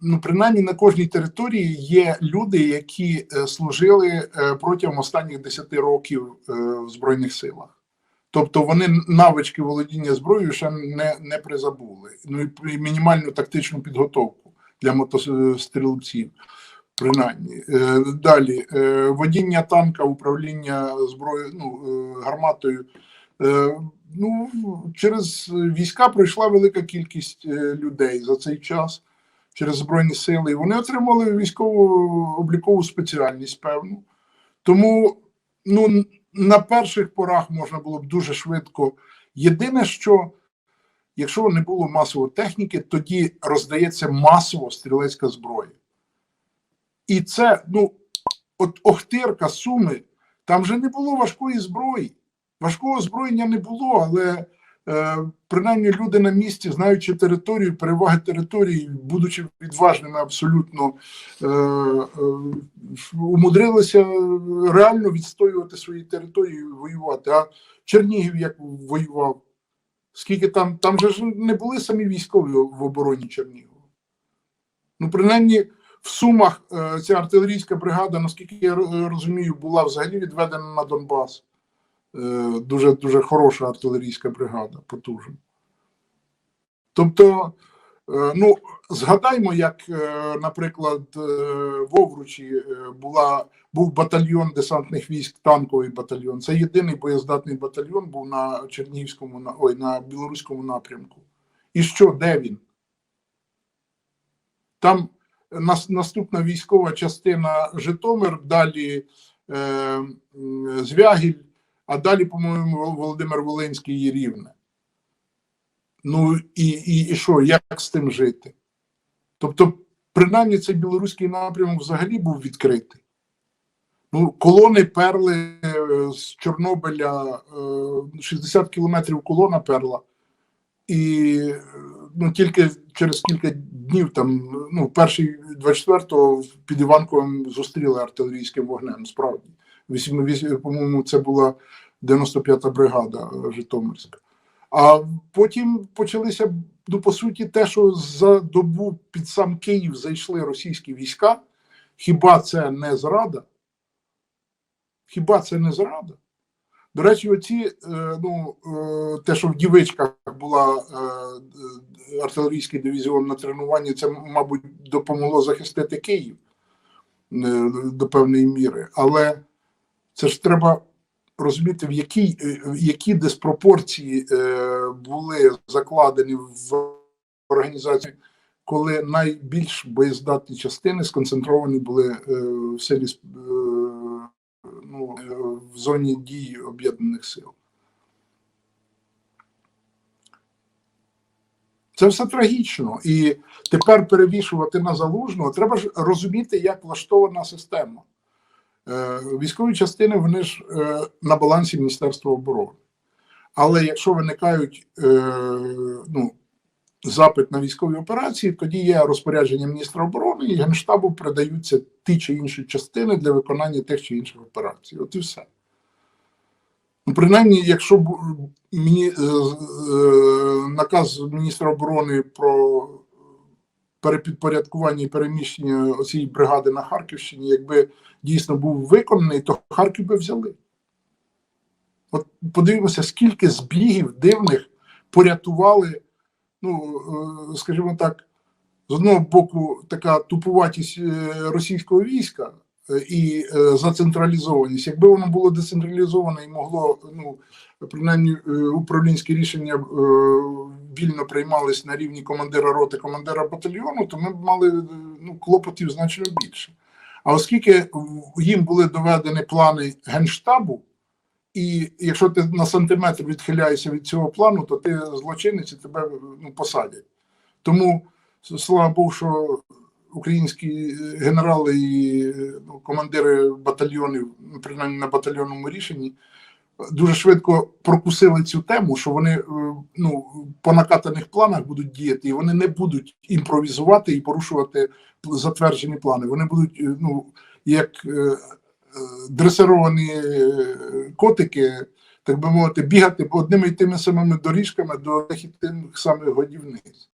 ну, принаймні на кожній території є люди, які е, служили е, протягом останніх 10 років е, в Збройних силах. Тобто вони навички володіння зброєю ще не, не призабули. Ну і мінімальну тактичну підготовку для мотострілців. Принаймні. Далі водіння танка, управління зброєю, ну, гарматою. Ну, через війська пройшла велика кількість людей за цей час через Збройні Сили. І вони отримали військову облікову спеціальність, певну. Тому ну, на перших порах можна було б дуже швидко. Єдине, що якщо не було масової техніки, тоді роздається масово стрілецька зброя. І це, ну, от Охтирка, Суми, там вже не було важкої зброї. Важкого озброєння не було, але принаймні люди на місці, знаючи територію, переваги території, будучи відважними абсолютно, е, е, умудрилися реально відстоювати свої території, і воювати. А Чернігів як воював? Скільки там, там же ж не були самі військові в обороні Чернігова. Ну, принаймні, в Сумах е, ця артилерійська бригада, наскільки я розумію, була взагалі відведена на Донбас. Е, дуже дуже хороша артилерійська бригада, потужна. Тобто, е, ну, згадаймо, як, е, наприклад, в Овручі була, був батальйон десантних військ, танковий батальйон. Це єдиний боєздатний батальйон був на Чернігівському, на- ой, на білоруському напрямку. І що, де він? Там наступна військова частина Житомир, далі е, Звягіль, а далі, по-моєму, Володимир Волинський і Рівне. Ну і, і, і що, як з тим жити? Тобто, принаймні, цей білоруський напрямок взагалі був відкритий. Ну, колони перли е, з Чорнобиля, е, 60 кілометрів колона перла. І е, ну, тільки через кілька днів, там, ну, перший 24-го під Іванковим зустріли артилерійським вогнем, справді. По-моєму, це була 95-та бригада е, Житомирська. А потім почалися, ну, по суті, те, що за добу під сам Київ зайшли російські війська. Хіба це не зрада? Хіба це не зрада? До речі, оці, е, ну, е, те, що в Дівичках була артилерійський дивізіон на тренуванні, це, мабуть, допомогло захистити Київ до певної міри. Але це ж треба розуміти, в якій, е, які диспропорції е, були закладені в організації, коли найбільш боєздатні частини сконцентровані були е, в селі ну, в зоні дії об'єднаних сил. Це все трагічно. І тепер перевішувати на залужного треба ж розуміти, як влаштована система. Е, Військові частини вони ж е, на балансі Міністерства оборони. Але якщо виникають е, ну, запит на військові операції, тоді є розпорядження міністра оборони і Генштабу передаються ті чи інші частини для виконання тих чи інших операцій. От і все. Ну, принаймні, якщо мені, наказ міністра оборони про перепідпорядкування і переміщення цієї бригади на Харківщині, якби дійсно був виконаний, то Харків би взяли. От подивимося, скільки збігів дивних порятували, ну, е, скажімо так, з одного боку, така тупуватість е, російського війська і е, зацентралізованість. Якби воно було децентралізоване і могло, ну, принаймні, е, управлінські рішення е, вільно приймались на рівні командира роти, командира батальйону, то ми б мали е, ну, клопотів значно більше. А оскільки їм були доведені плани генштабу, і якщо ти на сантиметр відхиляєшся від цього плану, то ти злочинець і тебе ну, посадять. Тому слава Богу, що українські е, генерали і е, ну, командири батальйонів, принаймні на батальйонному рішенні, дуже швидко прокусили цю тему, що вони е, ну, по накатаних планах будуть діяти, і вони не будуть імпровізувати і порушувати затверджені плани. Вони будуть, ну, як дресировані котики, так би мовити, бігати одними і тими самими доріжками до тих і тих самих годівниць.